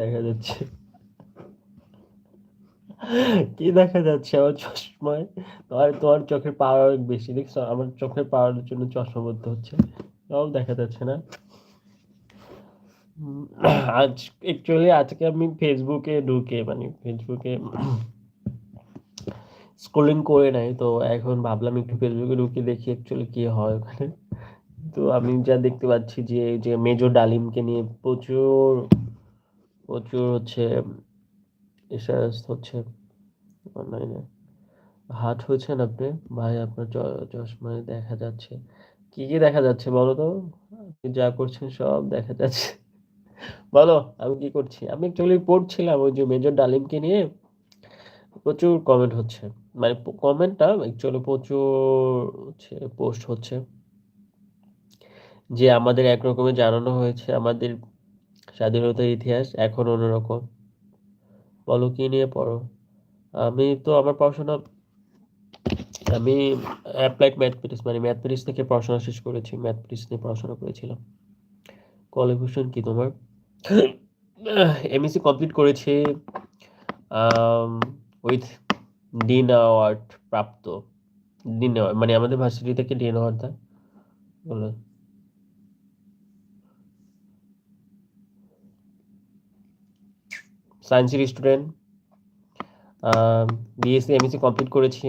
দেখা যাচ্ছে। কি দেখা যাচ্ছে? আমার চশমায় তোমার তোমার চোখের পাওয়ার অনেক বেশি। দেখছ? আমার চোখের পাওয়ারের জন্য চশমা পড়তে হচ্ছে। তাও দেখা যাচ্ছে না। আজ অ্যাকচুয়ালি আজকে আমি ফেসবুকে ঢুকে মানে ফেসবুকে স্ক্রলিং করে নাই। তো এখন ভাবলাম একটু ফেসবুকে ঢুকে দেখি অ্যাকচুয়ালি কি হয় ওখানে। তো আমি যা দেখতে পাচ্ছি যে যে মেজর ডালিমকে নিয়ে প্রচুর প্রচুর হচ্ছে এসাস হচ্ছে অনলাইনে হাট হয়েছেন আপনি ভাই, আপনার চশমায় দেখা যাচ্ছে। কি কি দেখা যাচ্ছে বলো তো? আপনি যা করছেন সব দেখা যাচ্ছে। বলো, আমি কি করছি? আমি অ্যাকচুয়ালি পড়ছিলাম ওই যে মেজর ডালিমকে নিয়ে। প্রচুর কমেন্ট হচ্ছে। মানে কমেন্টটা অ্যাকচুয়ালি প্রচুর হচ্ছে পোস্ট হচ্ছে। যে আমাদের এক রকমের জানানো হয়েছে, আমাদের স্বাধীনতার ইতিহাস এখন অন্যরকম। বলো, কি নিয়ে পড়ো? আমি তো, আমার পড়াশোনা, আমি অ্যাপ্লাইড ম্যাথমেটিক্স মানে ম্যাথমেটিক্স থেকে পড়াশোনা শেষ করেছি ম্যাথমেটিক্স নিয়ে পড়াশোনা করেছিলাম। কোয়ালিফিকেশন কি তোমার? এমএসসি কমপ্লিট করেছি উইথ ডিন অ্যাওয়ার্ড প্রাপ্ত। ডিন মানে আমাদের ভার্সিটি থেকে ডিন অ্যাওয়ার্ড দেয় বলো। সায়েন্সের স্টুডেন্ট বিএসসি এমএসসি কমপ্লিট করেছি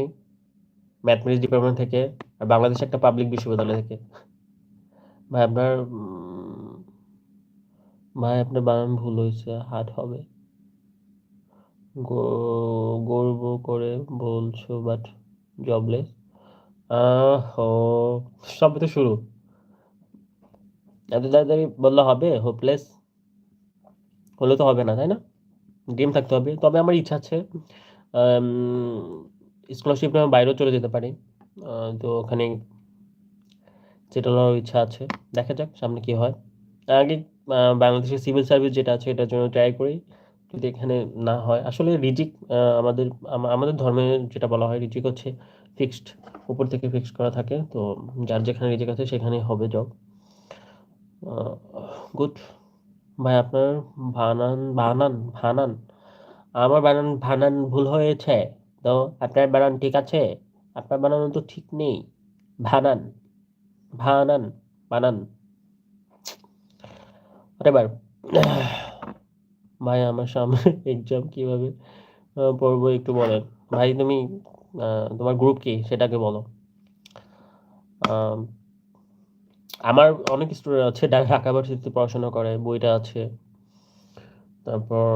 ম্যাথমেটিক্স ডিপার্টমেন্ট থেকে, আর বাংলাদেশ একটা পাবলিক বিশ্ববিদ্যালয় থেকে। ভাই, আপনার ভাই, আপনার বানান ভুল হয়েছে হাট হবে। গর্ব করে বলছো বাট জবলেস সবে তো শুরু। এত তাড়াতাড়ি বললে হবে? হোপলেস হলে তো হবে না, তাই না? ড্রিম থাকতে হবে। তবে আমার ইচ্ছা আছে স্কলারশিপ নিয়ে বাইরেও চলে যেতে পারি। তো ওখানে সেটেল হওয়ার ইচ্ছা আছে। দেখা যাক সামনে কি হয়। আগে বাংলাদেশের সিভিল সার্ভিস যেটা আছে এটার জন্য ট্রাই করি। যদি এখানে না হয়। আসলে রিজিক আমাদের আমাদের ধর্মে যেটা বলা হয়, রিজিক হচ্ছে ফিক্সড উপর থেকে ফিক্সড করা থাকে। তো যার যেখানে রিজিক আছে সেখানেই হবে জব গুড ভাই, আপনার ভানান ভানান ভানান। আমার বানান, ভানান ভুল হয়েছে। তো আপনার বানান ঠিক আছে? আপনার বানান তো ঠিক নেই। ভানান ভানান বানান এবার ভাই, আমার সামনে এক্সাম কীভাবে পড়ব একটু বলেন। ভাই, তুমি তোমার গ্রুপ কি? সেটাকে বলো। আমার অনেক স্টুডেন্ট আছে ঢাকা ভার্সিটিতে পড়াশোনা করে, বইটা আছে। তারপর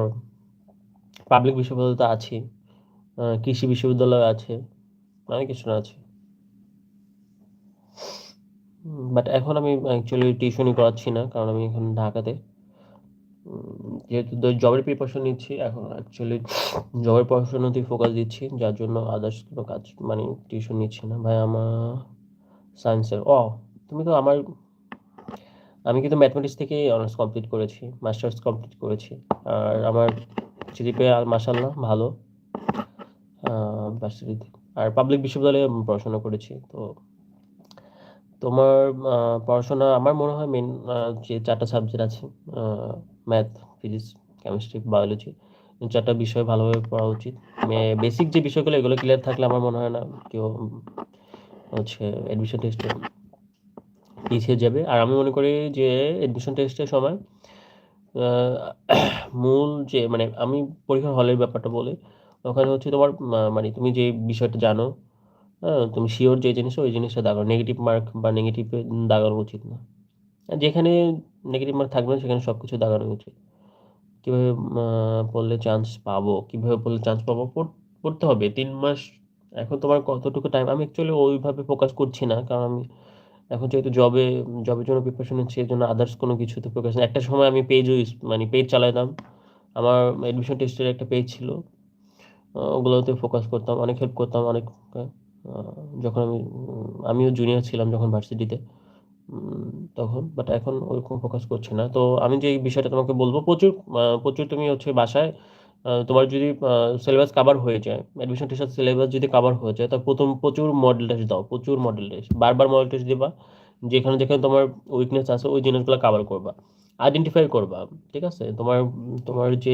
পাবলিক বিশ্ববিদ্যালয় তো আছি কৃষি বিশ্ববিদ্যালয় আছে, অনেক কিছু আছে। বাট এখন আমি অ্যাকচুয়ালি টিউশনই করাচ্ছি না, কারণ আমি এখন ঢাকাতে। যেহেতু জবের প্রিপারেশন নিচ্ছি, এখন অ্যাকচুয়ালি জবের পড়াশোনাতেই ফোকাস দিচ্ছি, যার জন্য আদার্স কোনো কাজ মানে টিউশন নিচ্ছি না। ভাই, আমার সায়েন্সের ও তুমি তো আমার, আমি কিন্তু ম্যাথমেটিক্স থেকেই অনার্স কমপ্লিট করেছি মাস্টার্স কমপ্লিট করেছি। আর আমার জিডিপি মাসাল্লাহ ভালো আর পাবলিক বিশ্ববিদ্যালয়ে পড়াশোনা করেছি, তো তোমার পড়াশোনা আমার মনে হয় মেন যে চারটা সাবজেক্ট আছে ম্যাথ ফিজিক্স কেমিস্ট্রি বায়োলজি চারটা বিষয় ভালোভাবে পড়া উচিত। বেসিক যে বিষয়গুলো, এগুলো ক্লিয়ার থাকলে আমার মনে হয় না কেউ হচ্ছে অ্যাডমিশন টেস্টে পিছিয়ে যাবে। আর আমি মনে করি যে অ্যাডমিশন টেস্টের সময় মূল যে মানে আমি পরীক্ষার হলের ব্যাপারটা বলি, ওখানে হচ্ছে তোমার মানে তুমি যে বিষয়টা জানো হ্যাঁ তুমি শিওর যে জিনিস ওই জিনিসটা দাগাও। নেগেটিভ মার্ক বা নেগেটিভ দাগানো উচিত না। যেখানে নেগেটিভ মার্ক থাকবে সেখানে সব কিছু দাগানো উচিত। কীভাবে পড়লে চান্স পাবো? কীভাবে পড়লে চান্স পাবো? পড়- পড়তে হবে। তিন মাস, এখন তোমার কতটুকু টাইম আমি অ্যাকচুয়ালি ওইভাবে ফোকাস করছি না, কারণ আমি এখন যেহেতু জবে জবের জন্য প্রিপারেশন নিচ্ছি, এর জন্য আদার্স কোনো কিছুতে ফোকাস না একটা সময় আমি পেজও মানে পেজ চালাতাম। আমার এডমিশন টেস্টের একটা পেজ ছিল। ওগুলোতে ফোকাস করতাম, অনেক হেল্প করতাম, অনেক যখন আমি আমিও জুনিয়র ছিলাম যখন ভার্সিটিতে তখন বাট এখন ওরকম ফোকাস করছে না। তো আমি যে বিষয়টা তোমাকে বলব, প্রচুর প্রচুর তুমি হচ্ছে বাসায় তোমার যদি সিলেবাস কাভার হয়ে যায় অ্যাডমিশন টেস্ট সিলেবাস যদি কাভার হয়ে যায়, তা প্রথম প্রচুর মডেল টেস্ট দাও, প্রচুর মডেল টেস্ট বারবার মডেল টেস্ট দিবা, যেখানে যেখানে তোমার উইকনেস আছে, ওই জিনিসগুলো কাভার করবা আইডেন্টিফাই করবা। ঠিক আছে? তোমার তোমার যে